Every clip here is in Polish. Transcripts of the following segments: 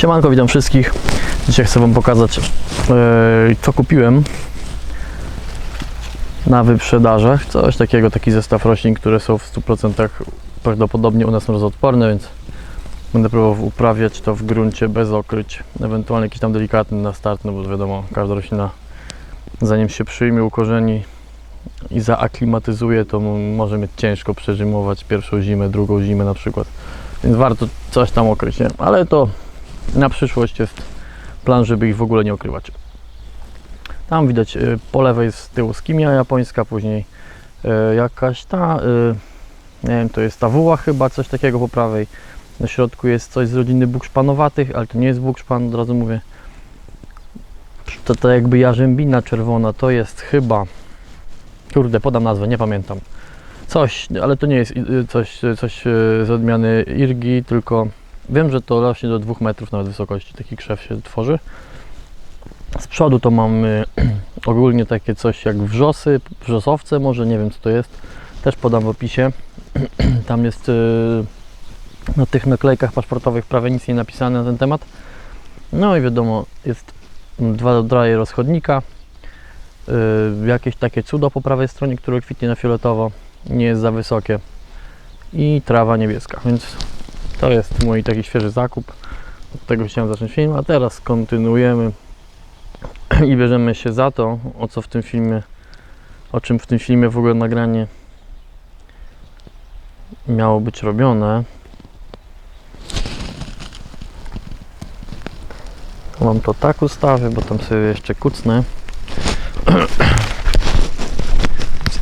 Siemanko, witam wszystkich. Dzisiaj chcę Wam pokazać, e, co kupiłem na wyprzedażach. Coś takiego, taki zestaw roślin, które są w 100% prawdopodobnie u nas mrozoodporne, więc będę próbował uprawiać to w gruncie bez okryć. Ewentualnie jakiś tam delikatny na start, no bo wiadomo, każda roślina zanim się przyjmie, ukorzeni i zaaklimatyzuje, to może mieć ciężko przeżymować pierwszą zimę, drugą zimę na przykład. Więc warto coś tam okryć, nie? Ale to na przyszłość jest plan, żeby ich w ogóle nie okrywać. Tam widać y, po lewej z tyłu skimia japońska, później y, jakaś ta, y, nie wiem, to jest ta wuła chyba, coś takiego po prawej. Na środku jest coś z rodziny bukszpanowatych, ale to nie jest bukszpan, od razu mówię. To, to jakby jarzębina czerwona, to jest chyba, kurde, podam nazwę, nie pamiętam. Coś, ale to nie jest coś, coś z odmiany irgi, tylko Wiem, że to rośnie do 2 metrów nawet wysokości, taki krzew się tworzy. Z przodu to mamy ogólnie takie coś jak wrzosy, wrzosowce może, nie wiem co to jest. Też podam w opisie. Tam jest yy, na tych naklejkach paszportowych prawie nic nie napisane na ten temat. No i wiadomo, jest dwa rodzaju rozchodnika. Yy, jakieś takie cudo po prawej stronie, które kwitnie na fioletowo. Nie jest za wysokie. I trawa niebieska, więc to jest mój taki świeży zakup. Od tego chciałem zacząć film, a teraz kontynuujemy i bierzemy się za to, o co w tym filmie, o czym w tym filmie w ogóle nagranie miało być robione. Mam to tak ustawię, bo tam sobie jeszcze kucnę.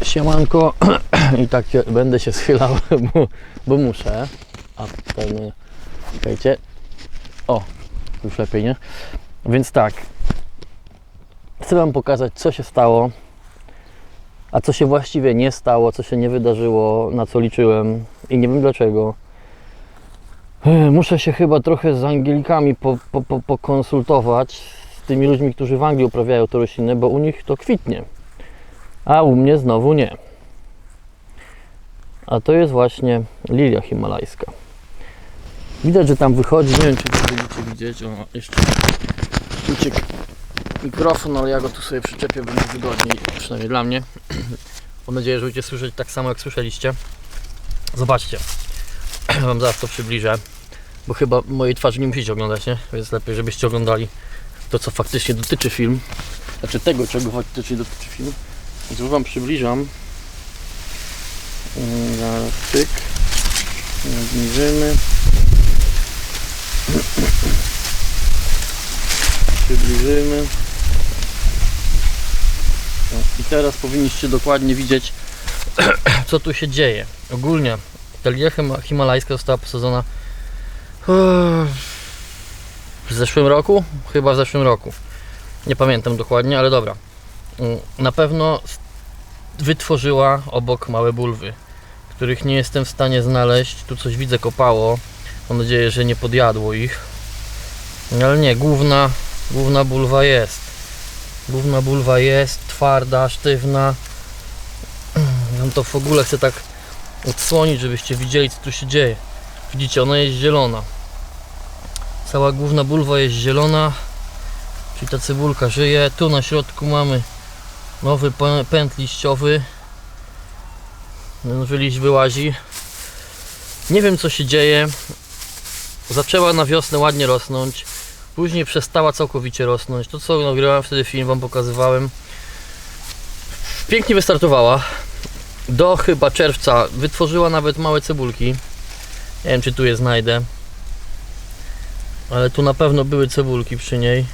Siemanko i tak będę się schylał, bo, bo muszę. A pewnie, czekajcie. O, już lepiej, nie? Więc tak. Chcę Wam pokazać, co się stało, a co się właściwie nie stało, co się nie wydarzyło, na co liczyłem i nie wiem dlaczego. Ech, Muszę się chyba trochę z Angelikami po, po, po, pokonsultować, z tymi ludźmi, którzy w Anglii uprawiają to rośliny, bo u nich to kwitnie, a u mnie znowu nie. A to jest właśnie lilia himalajska. Widać, że tam wychodzi, nie wiem czy będziecie widzieć, o jeszcze uciekł mikrofon, ale ja go tu sobie przyczepię, będzie wygodniej, przynajmniej dla mnie. Mam nadzieję, że będziecie słyszeć tak samo jak słyszeliście. Zobaczcie, Wam zaraz to przybliżę, bo chyba mojej twarzy nie musicie oglądać, nie? Więc lepiej, żebyście oglądali to, co faktycznie dotyczy film. Znaczy tego, czego faktycznie dotyczy film. Więc Wam przybliżam. Mm, tyk. Zniżymy. Przybliżymy. No, I teraz powinniście dokładnie widzieć, co tu się dzieje. Ogólnie ta lilia hima- himalajska została posadzona w zeszłym roku? Chyba w zeszłym roku. Nie pamiętam dokładnie, ale dobra. Mm, Na pewno wytworzyła obok małe bulwy, których nie jestem w stanie znaleźć. Tu coś widzę kopało. Mam nadzieję, że nie podjadło ich. Ale nie, główna, główna bulwa jest. Główna bulwa jest twarda, sztywna. Wam to w ogóle chcę tak odsłonić, żebyście widzieli, co tu się dzieje. Widzicie, ona jest zielona. Cała główna bulwa jest zielona, czyli ta cebulka żyje. Tu na środku mamy nowy pę- pęd liściowy. Nowy liść wyłazi. Nie wiem co się dzieje. Zaczęła na wiosnę ładnie rosnąć. Później przestała całkowicie rosnąć. To co nagrywałem wtedy film wam pokazywałem. Pięknie wystartowała. Do chyba czerwca wytworzyła nawet małe cebulki. Nie wiem czy tu je znajdę. Ale tu na pewno były cebulki przy niej.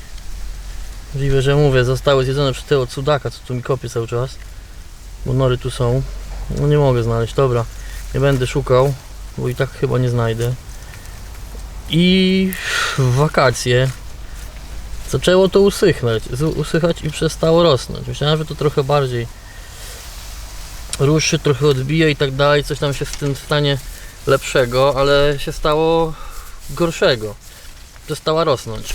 Możliwe, że mówię, zostały zjedzone przez tego cudaka, co tu mi kopie cały czas. Bo nory tu są. No nie mogę znaleźć, dobra. Nie będę szukał, bo i tak chyba nie znajdę. I w wakacje zaczęło to usychać, z- usychać i przestało rosnąć. Myślałem, że to trochę bardziej ruszy, trochę odbije i tak dalej, coś tam się w tym stanie lepszego, ale się stało gorszego. Przestała rosnąć.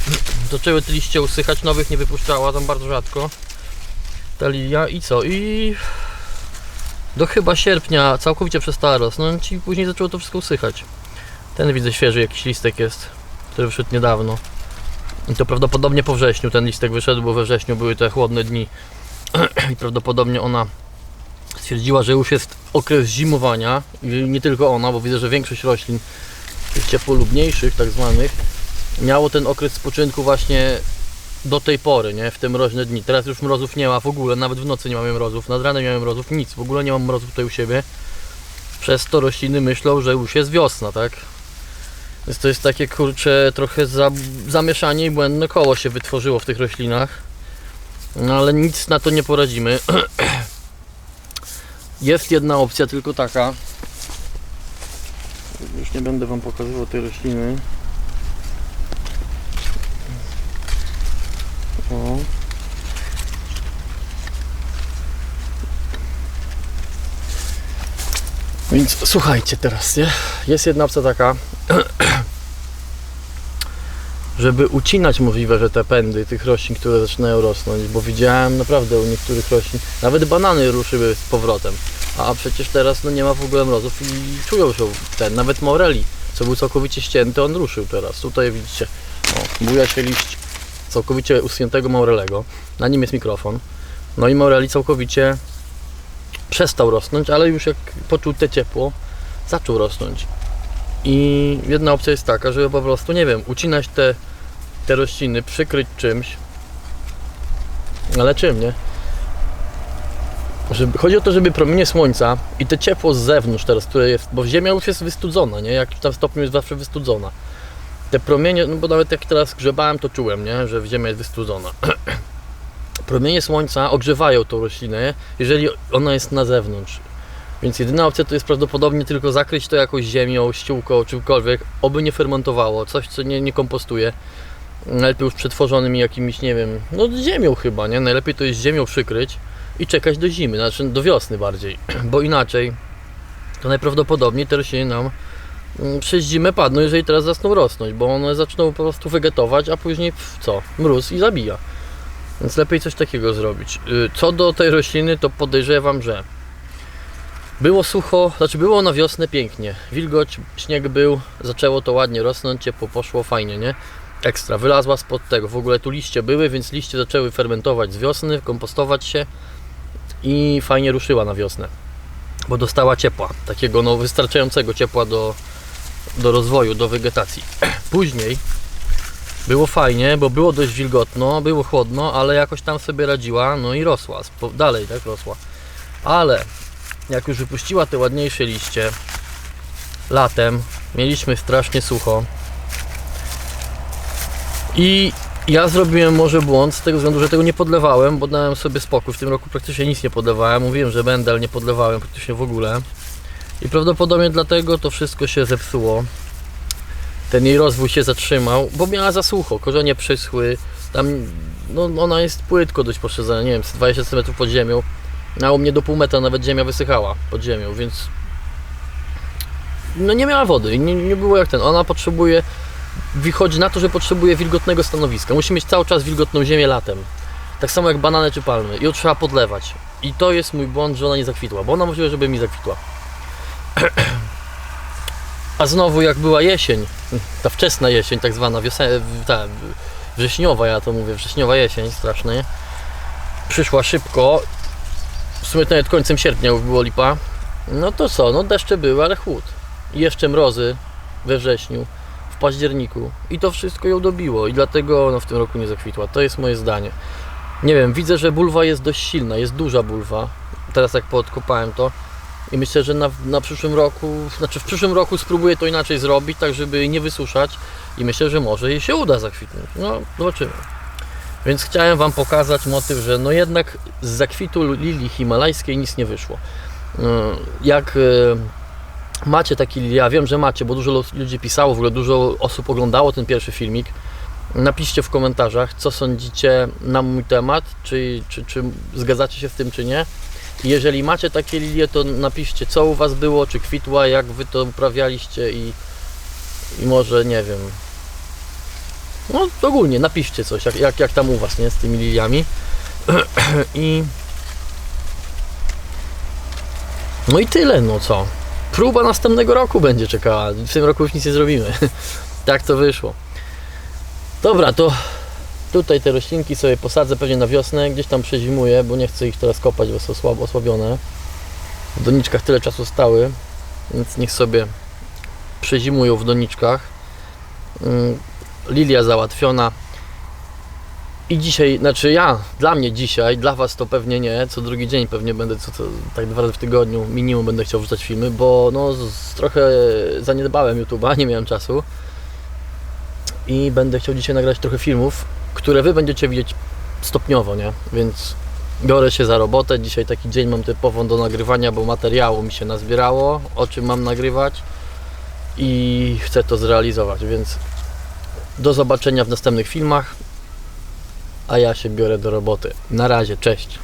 Zaczęły te liście usychać, nowych nie wypuszczała, tam bardzo rzadko. Ta lilia i co? I do chyba sierpnia całkowicie przestała rosnąć i później zaczęło to wszystko usychać. Ten widzę świeży jakiś listek jest, który wyszedł niedawno. I to prawdopodobnie po wrześniu ten listek wyszedł, bo we wrześniu były te chłodne dni i prawdopodobnie ona stwierdziła, że już jest okres zimowania i nie tylko ona, bo widzę, że większość roślin tych ciepłolubniejszych tak zwanych miało ten okres spoczynku właśnie do tej pory, nie? W te mroźne dni. Teraz już mrozów nie ma w ogóle, nawet w nocy nie mamy mrozów, nad ranem nie mamy mrozów, nic, w ogóle nie mam mrozów tutaj u siebie. Przez to rośliny myślą, że już jest wiosna, tak? Więc to jest takie kurcze trochę za, zamieszanie i błędne koło się wytworzyło w tych roślinach. No ale nic na to nie poradzimy. Jest jedna opcja, tylko taka. Już nie będę Wam pokazywał tej rośliny. O. Więc słuchajcie teraz, nie? Jest jedna opcja taka, żeby ucinać możliwe, że te pędy tych roślin, które zaczynają rosnąć, bo widziałem naprawdę u niektórych roślin, nawet banany ruszyły z powrotem, a przecież teraz no nie ma w ogóle mrozów i czują się ten, nawet moreli, co był całkowicie ścięty, on ruszył teraz. Tutaj widzicie, o, buja się liść całkowicie usuniętego morelego, na nim jest mikrofon, no i moreli całkowicie przestał rosnąć, ale już jak poczuł te ciepło, zaczął rosnąć. I jedna opcja jest taka, żeby po prostu, nie wiem, ucinać te, te rośliny, przykryć czymś. Ale czym, nie? Żeby, chodzi o to, żeby promienie słońca i te ciepło z zewnątrz teraz, które jest, bo ziemia już jest wystudzona, nie? Jak tam stopniu jest zawsze wystudzona. Te promienie, no bo nawet jak teraz grzebałem, to czułem, nie? Że ziemia jest wystudzona. promienie słońca ogrzewają tą roślinę, jeżeli ona jest na zewnątrz. Więc jedyna opcja to jest prawdopodobnie tylko zakryć to jakąś ziemią, ściółką, czymkolwiek, oby nie fermentowało, coś co nie, nie kompostuje. Najlepiej już przetworzonym jakimiś, nie wiem, no ziemią chyba, nie? Najlepiej to jest ziemią przykryć i czekać do zimy, znaczy do wiosny bardziej, bo inaczej to najprawdopodobniej te rośliny nam mm, przez zimę padną, jeżeli teraz zaczną rosnąć, bo one zaczną po prostu wegetować, a później co? Mróz i zabija. Więc lepiej coś takiego zrobić. Y, Co do tej rośliny, to podejrzewam, że było sucho, znaczy było na wiosnę pięknie. Wilgoć, śnieg był, zaczęło to ładnie rosnąć, ciepło poszło, fajnie, nie? Ekstra, wylazła spod tego. W ogóle tu liście były, więc liście zaczęły fermentować z wiosny, kompostować się i fajnie ruszyła na wiosnę. Bo dostała ciepła, takiego no wystarczającego ciepła do, do rozwoju, do wegetacji. Później było fajnie, bo było dość wilgotno, było chłodno, ale jakoś tam sobie radziła, no i rosła, dalej tak rosła. Ale jak już wypuściła te ładniejsze liście latem, mieliśmy strasznie sucho. I ja zrobiłem może błąd z tego względu, że tego nie podlewałem, bo dałem sobie spokój. W tym roku praktycznie nic nie podlewałem. Mówiłem, że będę, ale nie podlewałem praktycznie w ogóle. I prawdopodobnie dlatego to wszystko się zepsuło. Ten jej rozwój się zatrzymał, bo miała za sucho, korzenie przyschły. Tam no, ona jest płytko dość poszerzona, nie wiem, z 20 cm pod ziemią. A u mnie do pół metra nawet ziemia wysychała pod ziemią, więc no nie miała wody i nie, nie było jak ten. Ona potrzebuje, wychodzi na to, że potrzebuje wilgotnego stanowiska. Musi mieć cały czas wilgotną ziemię latem. Tak samo jak banany czy palmy. I ją trzeba podlewać. I to jest mój błąd, że ona nie zakwitła, bo ona możliwe, żeby mi zakwitła. A znowu jak była jesień, ta wczesna jesień, tak zwana wiosen... ta wrześniowa, ja to mówię, wrześniowa jesień, strasznie. nie? Przyszła szybko, w sumie to nawet końcem sierpnia już było lipa. No to co, no deszcze były, ale chłód. I jeszcze mrozy we wrześniu, październiku. I to wszystko ją dobiło i dlatego ona w tym roku nie zakwitła. To jest moje zdanie. Nie wiem, widzę, że bulwa jest dość silna, jest duża bulwa. Teraz jak podkopałem to. I myślę, że na, na przyszłym roku, znaczy w przyszłym roku spróbuję to inaczej zrobić, tak żeby nie wysuszać. I myślę, że może jej się uda zakwitnąć. No, zobaczymy. Więc chciałem Wam pokazać motyw, że no jednak z zakwitu lilii himalajskiej nic nie wyszło. Yy, Jak yy, macie taki ja wiem, że macie, bo dużo ludzi pisało, w ogóle dużo osób oglądało ten pierwszy filmik. Napiszcie w komentarzach, co sądzicie na mój temat, czy, czy, czy zgadzacie się z tym, czy nie. Jeżeli macie takie lilie, to napiszcie, co u Was było, czy kwitła, jak Wy to uprawialiście i, i może, nie wiem, no ogólnie napiszcie coś, jak, jak, jak tam u Was, nie, z tymi liliami. I... No i tyle, no co. Próba następnego roku będzie czekała. W tym roku już nic nie zrobimy. tak to wyszło. Dobra, to Tutaj te roślinki sobie posadzę pewnie na wiosnę, gdzieś tam przezimuję, bo nie chcę ich teraz kopać, bo są słabo osłabione. W doniczkach tyle czasu stały, więc niech sobie przezimują w doniczkach. Ym, Lilia załatwiona. I dzisiaj, znaczy ja, dla mnie dzisiaj, dla Was to pewnie nie, co drugi dzień pewnie będę, co, co, tak dwa razy w tygodniu minimum będę chciał wrzucać filmy, bo no z, trochę zaniedbałem YouTube'a, nie miałem czasu. I będę chciał dzisiaj nagrać trochę filmów, które Wy będziecie widzieć stopniowo, nie? Więc biorę się za robotę. Dzisiaj taki dzień mam typowo do nagrywania, bo materiału mi się nazbierało, o czym mam nagrywać i chcę to zrealizować, więc do zobaczenia w następnych filmach, a ja się biorę do roboty. Na razie, cześć.